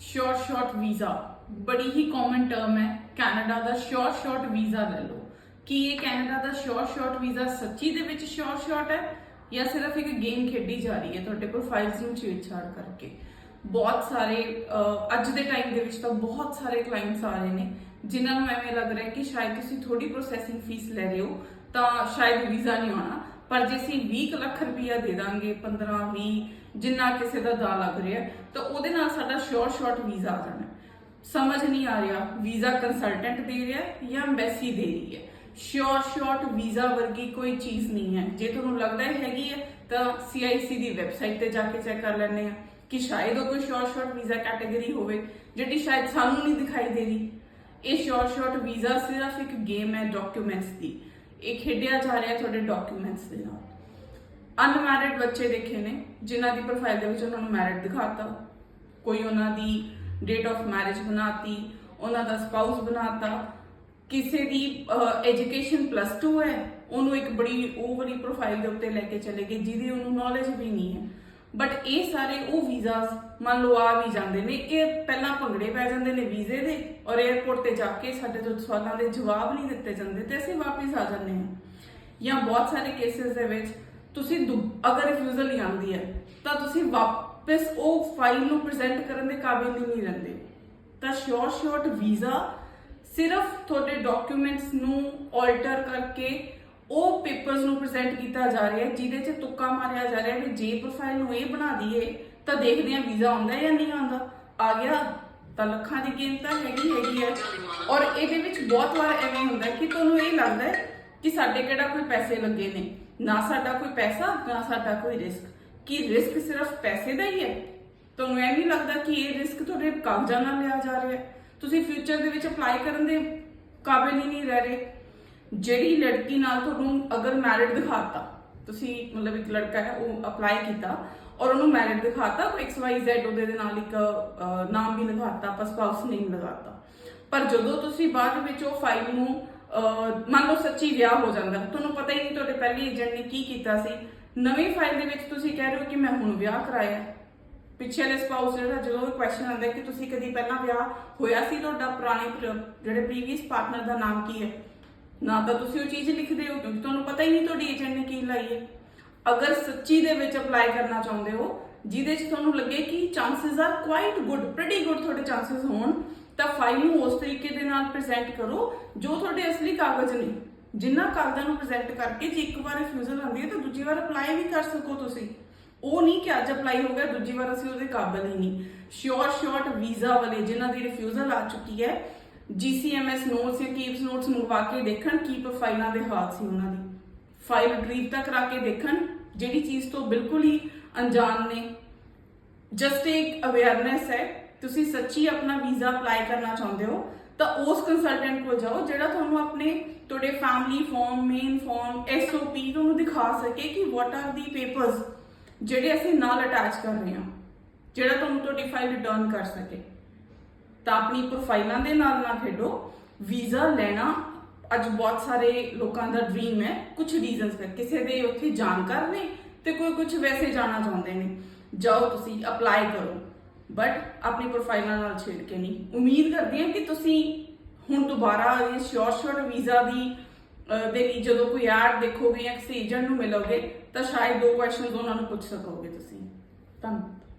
Short short visa ਬੜੀ ਹੀ common term ਹੈ। ਕੈਨੇਡਾ ਦਾ ਸ਼ਾਰਟ ਸ਼ਾਰਟ ਵੀਜ਼ਾ ਲੈ ਲਓ। ਕੀ ਇਹ ਕੈਨੇਡਾ ਦਾ ਸ਼ਾਰਟ ਸ਼ਾਰਟ ਵੀਜ਼ਾ ਸੱਚੀ ਦੇ ਵਿੱਚ ਸ਼ਾਰਟ ਸ਼ਾਰਟ ਹੈ ਜਾਂ ਸਿਰਫ ਇੱਕ ਗੇਮ ਖੇਡੀ ਜਾ ਰਹੀ ਹੈ? ਤੁਹਾਡੇ ਪ੍ਰੋਫਾਈਲਸ ਨੂੰ ਛੇੜਛਾੜ ਕਰਕੇ। ਬਹੁਤ ਸਾਰੇ ਅੱਜ ਦੇ ਟਾਈਮ ਦੇ ਵਿੱਚ ਤਾਂ ਬਹੁਤ ਸਾਰੇ ਕਲਾਇੰਟਸ ਆ ਰਹੇ ਨੇ, ਜਿਨ੍ਹਾਂ ਨੂੰ ਐਵੇਂ ਲੱਗ ਰਿਹਾ ਕਿ ਸ਼ਾਇਦ ਤੁਸੀਂ ਥੋੜੀ ਪ੍ਰੋਸੈਸਿੰਗ ਫੀਸ ਲੈ ਰਹੇ ਹੋ, ਤਾਂ ਸ਼ਾਇਦ ਵੀਜ਼ਾ ਨਹੀਂ ਆਉਣਾ। ਪਰ ਜੇ ਅਸੀਂ 20 ਕੁ ਲੱਖ ਰੁਪਈਆ ਦੇ ਦਾਂਗੇ 15 20 ਜਿੰਨਾ ਕਿਸੇ ਦਾ ਦਾ ਲੱਗ ਰਿਹਾ ਤਾਂ ਉਹਦੇ ਨਾਲ ਸਾਡਾ ਸ਼ੋਰਟ ਸ਼ਾਰਟ ਵੀਜ਼ਾ ਆ ਜਾਣਾ ਸਮਝ ਨਹੀਂ ਆ ਰਿਹਾ ਵੀਜ਼ਾ ਕੰਸਲਟੈਂਟ ਦੇ ਰਿਹਾ ਜਾਂ ਐਮਬੈਸੀ ਦੇ ਰਹੀ ਹੈ। ਸ਼ੋਰਟ ਸ਼ਾਰਟ ਵੀਜ਼ਾ ਵਰਗੀ ਕੋਈ ਚੀਜ਼ ਨਹੀਂ ਹੈ। ਜੇ ਤੁਹਾਨੂੰ ਲੱਗਦਾ ਹੈ ਹੈਗੀ ਹੈ, ਤਾਂ CIC ਦੀ ਵੈਬਸਾਈਟ ਤੇ ਜਾ ਕੇ ਚੈੱਕ ਕਰ ਲੈਣੇ ਆ ਕਿ ਸ਼ਾਇਦ ਉਹ ਕੋਈ ਸ਼ੋਰ ਸ਼ਾਰਟ ਵੀਜ਼ਾ ਕੈਟਾਗਰੀ ਹੋਵੇ, ਜਿਹੜੀ ਸ਼ਾਇਦ ਸਾਨੂੰ ਨਹੀਂ ਦਿਖਾਈ ਦੇ ਰਹੀ। ਇਹ ਸ਼ੋਰ ਸ਼ਾਰਟ ਵੀਜ਼ਾ ਸਿਰਫ ਇੱਕ ਗੇਮ ਹੈ ਡਾਕੂਮੈਂਟਸ ਦੀ। ਇਹ ਖੇਡਿਆ ਜਾ ਰਿਹਾ ਤੁਹਾਡੇ ਡਾਕੂਮੈਂਟਸ ਦੇ ਨਾਲ। ਅਨਮੈਰਿਡ ਬੱਚੇ ਦੇਖੇ ਨੇ, ਜਿਨ੍ਹਾਂ ਦੀ ਪ੍ਰੋਫਾਈਲ ਦੇ ਵਿੱਚ ਉਹਨਾਂ ਨੂੰ ਮੈਰਿਡ ਦਿਖਾਤਾ। ਕੋਈ ਉਹਨਾਂ ਦੀ ਡੇਟ ਆਫ ਮੈਰਿਜ ਬਣਾਤੀ, ਉਹਨਾਂ ਦਾ ਸਪਾਊਸ ਬਣਾਤਾ। ਕਿਸੇ ਦੀ ਐਜੂਕੇਸ਼ਨ ਪਲੱਸ 2 ਹੈ, ਉਹਨੂੰ ਇੱਕ ਬੜੀ ਓਵਰੀ ਪ੍ਰੋਫਾਈਲ ਦੇ ਉੱਤੇ ਲੈ ਕੇ ਚਲੇ ਗਏ, ਜਿਹਦੀ ਉਹਨੂੰ ਨੌਲੇਜ ਵੀ ਨਹੀਂ ਹੈ। ਬਟ ਇਹ ਸਾਰੇ ਉਹ ਵੀਜ਼ਾਸ ਮੰਨ ਲਓ, ਆ ਵੀ ਜਾਂਦੇ ਨੇ ਇਹ ਪਹਿਲਾਂ ਭੰਗੜੇ ਪੈ ਜਾਂਦੇ ਨੇ ਵੀਜ਼ੇ ਦੇ ਔਰ 에ਅਰਪੋਰਟ ਤੇ ਜਾ ਕੇ ਸਾਡੇ ਤੋਂ ਸਵਾਲਾਂ ਦੇ ਜਵਾਬ ਨਹੀਂ ਦਿੱਤੇ ਜਾਂਦੇ ਤੇ ਅਸੀਂ ਵਾਪਸ ਆ ਜਾਂਦੇ ਹਾਂ। ਜਾਂ ਬਹੁਤ ਸਾਰੇ ਕੇਸਿਸ ਦੇ ਵਿੱਚ ਤੁਸੀਂ ਦੁ- ਅਗਰ ਰਿਫਿਊਜ਼ਲ ਨਹੀਂ ਆਉਂਦੀ ਹੈ, ਤਾਂ ਤੁਸੀਂ ਵਾਪਸ ਉਹ ਫਾਈਲ ਨੂੰ ਪ੍ਰੈਜ਼ੈਂਟ ਕਰਨ ਦੇ ਕਾਬਿਲ ਹੀ ਨਹੀਂ ਰਹਿੰਦੇ। ਤਾਂ ਸ਼ੋਰਟ ਸ਼ਾਰਟ ਵੀਜ਼ਾ ਸਿਰਫ ਤੁਹਾਡੇ ਡਾਕੂਮੈਂਟਸ ਨੂੰ ਆਲਟਰ ਕਰਕੇ ਉਹ ਪੇਪਰਸ ਨੂੰ ਪ੍ਰੈਜ਼ੈਂਟ ਕੀਤਾ ਜਾ ਰਿਹਾ ਹੈ, ਜਿਹਦੇ 'ਚ ਤੁੱਕਾ ਮਾਰਿਆ ਜਾ ਰਿਹਾ ਹੈ ਵੀ ਜੇ ਪ੍ਰੋਫਾਈਲ ਨੂੰ ਇਹ ਬਣਾ ਦਈਏ, ਤਾਂ ਦੇਖਦੇ ਹਾਂ ਵੀਜ਼ਾ ਆਉਂਦਾ ਜਾਂ ਨਹੀਂ ਆਉਂਦਾ। ਆ ਗਿਆ। ਤਾਂ ਲੱਖਾਂ ਦੀ ਗੇਮ ਤਾਂ ਹੈਗੀ ਹੈਗੀ ਹੈ। ਔਰ ਇਹਦੇ ਵਿੱਚ ਬਹੁਤ ਵਾਰ ਐਵੇਂ ਹੁੰਦਾ ਕਿ ਤੁਹਾਨੂੰ ਇਹ ਲੱਗਦਾ ਕਿ ਸਾਡੇ ਕਿਹੜਾ ਕੋਈ ਪੈਸੇ ਲੱਗੇ ਨੇ। ਨਾ ਸਾਡਾ ਕੋਈ ਪੈਸਾ, ਨਾ ਸਾਡਾ ਕੋਈ ਰਿਸਕ ਕੀ ਰਿਸਕ ਸਿਰਫ ਪੈਸੇ ਦਾ ਹੀ ਹੈ? ਤੁਹਾਨੂੰ ਇਹ ਨਹੀਂ ਲੱਗਦਾ ਕਿ ਇਹ ਰਿਸਕ ਤੁਹਾਡੇ ਕਾਗਜ਼ਾਂ ਨਾਲ ਲਿਆ ਜਾ ਰਿਹਾ ਹੈ? ਤੁਸੀਂ ਫਿਊਚਰ ਦੇ ਵਿੱਚ ਅਪਲਾਈ ਕਰਨ ਦੇ ਕਾਬਿਲ ਹੀ ਨਹੀਂ ਰਹਿ ਰਹੇ। ਜਿਹੜੀ ਲੜਕੀ ਨਾਲ ਤੁਹਾਨੂੰ ਅਗਰ ਮੈਰਿਡ ਦਿਖਾਤਾ, ਤੁਸੀਂ ਮਤਲਬ ਇੱਕ ਲੜਕਾ ਹੈ, ਉਹ ਅਪਲਾਈ ਕੀਤਾ ਔਰ ਉਹਨੂੰ ਮੈਰਿਡ ਦਿਖਾਤਾ ਕੋਈ XYZ ਉਹਦੇ ਦੇ ਨਾਲ ਇੱਕ ਨਾਮ ਵੀ ਲਗਾਤਾ ਪਰ ਸਪਾਊਸ ਨਹੀਂ ਲਗਾਤਾ। ਪਰ ਜਦੋਂ ਤੁਸੀਂ ਬਾਅਦ ਵਿੱਚ ਉਹ ਫਾਈਲ ਨੂੰ ਮੰਨ ਲਓ ਸੱਚੀ ਵਿਆਹ ਹੋ ਜਾਂਦਾ ਤੁਹਾਨੂੰ ਪਤਾ ਹੀ ਨਹੀਂ ਤੁਹਾਡੇ ਪਹਿਲੇ ਏਜੰਟ ਨੇ ਕੀ ਕੀਤਾ ਸੀ? ਨਵੀਂ ਫਾਈਲ ਦੇ ਵਿੱਚ ਤੁਸੀਂ ਕਹਿ ਰਹੇ ਹੋ ਕਿ ਮੈਂ ਹੁਣ ਵਿਆਹ ਕਰਾਇਆ ਹੈ। ਪਿੱਛੇ ਵਾਲੇ ਸਪਾਊਸ ਜਿਹੜਾ, ਜਦੋਂ ਵੀ ਕੁਐਸਚਨ ਆਉਂਦਾ ਕਿ ਤੁਸੀਂ ਕਦੀ ਪਹਿਲਾਂ ਵਿਆਹ ਹੋਇਆ ਸੀ ਤੁਹਾਡਾ ਪੁਰਾਣੇ ਜਿਹੜੇ ਪ੍ਰੀਵੀਅਸ ਪਾਰਟਨਰ ਦਾ ਨਾਮ ਕੀ ਹੈ? ਨਾ ਤਾਂ ਤੁਸੀਂ ਉਹ ਚੀਜ਼ ਲਿਖਦੇ ਹੋ, ਕਿਉਂਕਿ ਤੁਹਾਨੂੰ ਪਤਾ ਹੀ ਨਹੀਂ ਤੁਹਾਡੀ ਏਜੰਟ ਨੇ ਕੀ ਲਾਈ ਹੈ। ਅਗਰ ਸੱਚੀ ਦੇ ਵਿੱਚ ਅਪਲਾਈ ਕਰਨਾ ਚਾਹੁੰਦੇ ਹੋ, ਜਿਹਦੇ 'ਚ ਤੁਹਾਨੂੰ ਲੱਗੇ ਕਿ chances are quite good pretty good ਤੁਹਾਡੇ ਚਾਂਸਸ ਹੋਣ ਤਾਂ ਫਾਈਲ ਨੂੰ ਉਸ ਤਰੀਕੇ ਦੇ ਨਾਲ ਪ੍ਰੈਜ਼ੈਂਟ ਕਰੋ ਜੋ ਤੁਹਾਡੇ ਅਸਲੀ ਕਾਗਜ਼ ਨੇ। ਜਿਨ੍ਹਾਂ ਕਾਗਜ਼ਾਂ ਨੂੰ ਪ੍ਰੈਜ਼ੈਂਟ ਕਰਕੇ ਜੇ ਇੱਕ ਵਾਰ ਰਿਫਿਊਜ਼ਲ ਆਉਂਦੀ ਹੈ ਤਾਂ ਦੂਜੀ ਵਾਰ ਅਪਲਾਈ ਵੀ ਕਰ ਸਕੋ ਤੁਸੀਂ। ਉਹ ਨਹੀਂ ਕਿ ਅੱਜ ਅਪਲਾਈ ਹੋ ਗਿਆ, ਦੂਜੀ ਵਾਰ ਅਸੀਂ ਉਹਦੇ ਕਾਬਲ ਹੀ ਨਹੀਂ। ਸ਼ੋਰਟ ਸ਼ਾਰਟ ਵੀਜ਼ਾ ਵਾਲੇ ਜਿਨ੍ਹਾਂ ਦੀ ਰਿਫਿਊਜ਼ਲ ਆ ਚੁੱਕੀ ਹੈ GCMS ਨੋਟਸ ਜਾਂ ਕੀਪਸ ਨੋਟਸ ਮੰਗਵਾ ਕੇ ਦੇਖਣ ਕੀ ਪ੍ਰੋਫਾਈਲਾਂ ਦੇ ਹਾਲ ਸੀ ਉਹਨਾਂ ਦੀ। ਫਾਈਲ ਡਰੀਵ ਤੱਕ ਕਰਾ ਕੇ ਦੇਖਣ, ਜਿਹੜੀ ਚੀਜ਼ ਤੋਂ ਬਿਲਕੁਲ ਹੀ ਅਣਜਾਣ ਨੇ। ਜਸਟ ਇੱਕ ਅਵੇਅਰਨੈਸ ਹੈ ਤੁਸੀਂ ਸੱਚੀ ਆਪਣਾ ਵੀਜ਼ਾ ਅਪਲਾਈ ਕਰਨਾ ਚਾਹੁੰਦੇ ਹੋ, ਤਾਂ ਉਸ ਕੰਸਲਟੈਂਟ ਕੋਲ ਜਾਓ, ਜਿਹੜਾ ਤੁਹਾਨੂੰ ਆਪਣੇ ਤੁਹਾਡੇ family form main form SOP ਤੁਹਾਨੂੰ ਦਿਖਾ ਸਕੇ ਕਿ ਵਾਟ ਆਰ ਦੀ ਪੇਪਰਸ ਜਿਹੜੇ ਅਸੀਂ ਨਾਲ ਅਟੈਚ ਕਰ ਰਹੇ ਹਾਂ, ਜਿਹੜਾ ਤੁਹਾਨੂੰ ਤੁਹਾਡੀ ਫਾਈਲ ਰਿਟਰਨ ਕਰ ਸਕੇ। ਤਾਂ ਆਪਣੀ ਪ੍ਰੋਫਾਈਲਾਂ ਦੇ ਨਾਲ ਨਾ ਖੇਡੋ, ਵੀਜ਼ਾ ਲੈਣਾ ਅੱਜ ਬਹੁਤ ਸਾਰੇ ਲੋਕਾਂ ਦਾ ਡ੍ਰੀਮ ਹੈ ਕੁਝ ਰੀਜ਼ਨਸ ਹੈ ਕਿਸੇ ਦੇ ਉੱਥੇ ਜਾਣਕਾਰ ਨੇ ਤੇ ਕੋਈ ਕੁਝ ਵੈਸੇ ਜਾਣਾ ਚਾਹੁੰਦੇ ਨੇ। ਜਾਓ ਤੁਸੀਂ ਅਪਲਾਈ ਕਰੋ। ਬਟ ਆਪਣੀ ਪ੍ਰੋਫਾਈਲਾਂ ਨਾਲ ਛੇੜ ਕੇ ਨਹੀਂ। ਉਮੀਦ ਕਰਦੀ ਹਾਂ ਕਿ ਤੁਸੀਂ ਹੁਣ ਦੁਬਾਰਾ ਇਹ ਸ਼ੋਰ ਸ਼ਾਰਟ ਵੀਜ਼ਾ ਦੀ ਦੇ ਲਈ ਜਦੋਂ ਕੋਈ ਐਡ ਦੇਖੋਗੇ ਜਾਂ ਕਿਸੇ ਏਜੰਟ ਨੂੰ ਮਿਲੋਗੇ, ਤਾਂ ਸ਼ਾਇਦ ਦੋ ਕੁਐਸਚਨਸ ਉਹਨਾਂ ਨੂੰ ਪੁੱਛ ਸਕੋਗੇ ਤੁਸੀਂ। ਧੰਨਵਾਦ।